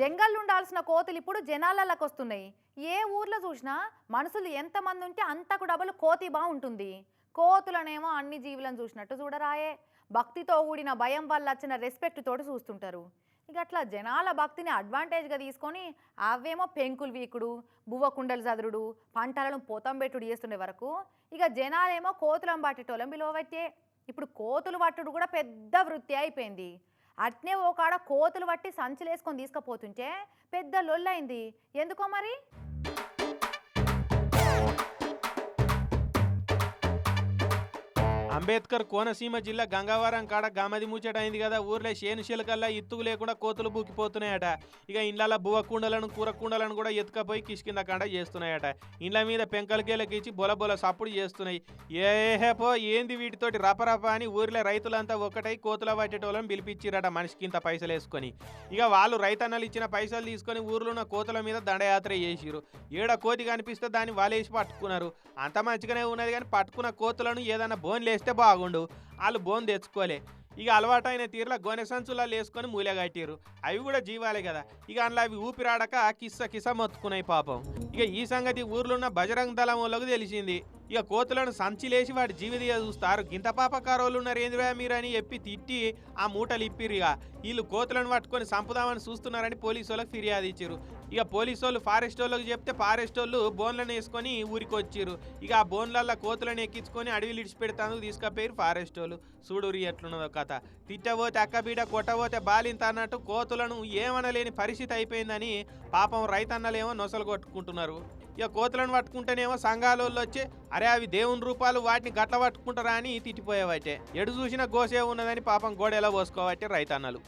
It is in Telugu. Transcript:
జంగల్ ఉండాల్సిన కోతులు ఇప్పుడు జనాలలోకి వస్తున్నాయి ఏ ఊర్లో చూసినా మనుషులు ఎంతమంది ఉంటే అంతకు డబుల్ కోతి బాగుంటుంది కోతులనేమో అన్ని జీవులను చూసినట్టు చూడరాయే. భక్తితో కూడిన భయం వల్ల వచ్చిన రెస్పెక్ట్ తోటి చూస్తుంటారు. ఇక అట్లా జనాల భక్తిని అడ్వాంటేజ్గా తీసుకొని అవేమో పెంకులు వీకుడు బువ్వకుండలు చదురుడు పంటలను పోతంబెట్టుడు చేస్తుండే వరకు ఇక జనాలేమో కోతులను పట్టేటోళ్ళం పెట్టే ఇప్పుడు కోతులు పట్టుడు కూడా పెద్ద వృత్తి అయిపోయింది. అట్నే ఓ కాడ కోతులు పట్టి సంచులేసుకొని తీసుకుపోతుంటే పెద్ద లొల్లైంది ఎందుకో మరి? అంబేద్కర్ కోనసీమ జిల్లా గంగవరం కాడ గమది ముచ్చటైంది కదా. ఊర్లో శేను శిలకల్లా ఇత్తుకు లేకుండా కోతులు బూకిపోతున్నాయట. ఇక ఇండ్ల బువ్వ కుండలను కూడా ఎత్తుకపోయి కిష్కింద కాండ చేస్తున్నాయట. ఇండ్ల మీద పెంకలకేలకిచ్చి బొల బొల సప్పుడు చేస్తున్నాయి. ఏహేపో ఏంది వీటితోటి రపరప అని ఊర్లో రైతులంతా ఒకటై కోతుల పట్టేటోళ్ళని పిలిపించిరట మనిషికి ఇంత పైసలు వేసుకొని. ఇక వాళ్ళు రైతన్నలు ఇచ్చిన పైసలు తీసుకొని ఊర్లో ఉన్న కోతుల మీద దండయాత్ర చేసిరు ఏడ కోతి కనిపిస్తే దాన్ని వాళ్ళేసి పట్టుకున్నారు. అంత మంచిగానే ఉన్నది కానీ పట్టుకున్న కోతులను ఏదైనా బోన్లు వేస్తే బాగుండు వాళ్ళు బోన్ తెచ్చుకోలే. ఇక అలవాటైన తీరులో గొనె సంచులలో వేసుకొని మూలే కట్టిరు అవి కూడా జీవాలే కదా. ఇక అందులో అవి ఊపిరాడక కిస్స కిస్స మొత్తుకున్నాయి పాపం. ఇక ఈ సంగతి ఊర్లో ఉన్న బజరంగ దళం వాళ్ళకు తెలిసింది. ఇక కోతులను సంచిలేసి వాడి జీవితంగా చూస్తారు. గింత పాపకారోళ్ళు ఉన్నారు ఏందిరా మీరు అని చెప్పి తిట్టి ఆ మూటలు ఇప్పిరిగా ఇక. వీళ్ళు కోతులను పట్టుకొని సంపుదామని చూస్తున్నారని పోలీసు వాళ్ళకి ఫిర్యాదు ఇచ్చారు ఇక పోలీసు వాళ్ళు ఫారెస్ట్ వాళ్ళకి చెప్తే ఫారెస్ట్ వాళ్ళు బోన్లను వేసుకొని ఊరికి ఇక ఆ బోన్లల్లో కోతులను ఎక్కించుకొని అడవిలు ఇడిచిపెడతాను తీసుకుపోయారు ఫారెస్ట్ వాళ్ళు చూడురి ఎట్లున్నదో కథ. తిట్టబోతే అక్కబీడ కొట్టబోతే బాలింత అన్నట్టు కోతులను ఏమనలేని పరిస్థితి అయిపోయిందని పాపం రైతన్నలేమో నొసలు కొట్టుకుంటున్నారు. ఇక కోతులను పట్టుకుంటేనేమో సంఘాలలో వచ్చి అరే అవి దేవుని రూపాలు వాటిని గట్ల పట్టుకుంటారా అని తిట్టిపోయేవటే. ఎడు చూసిన గోసే ఉన్నదని పాపం గోడెలా పోసుకోవట్టే రైతన్నలు.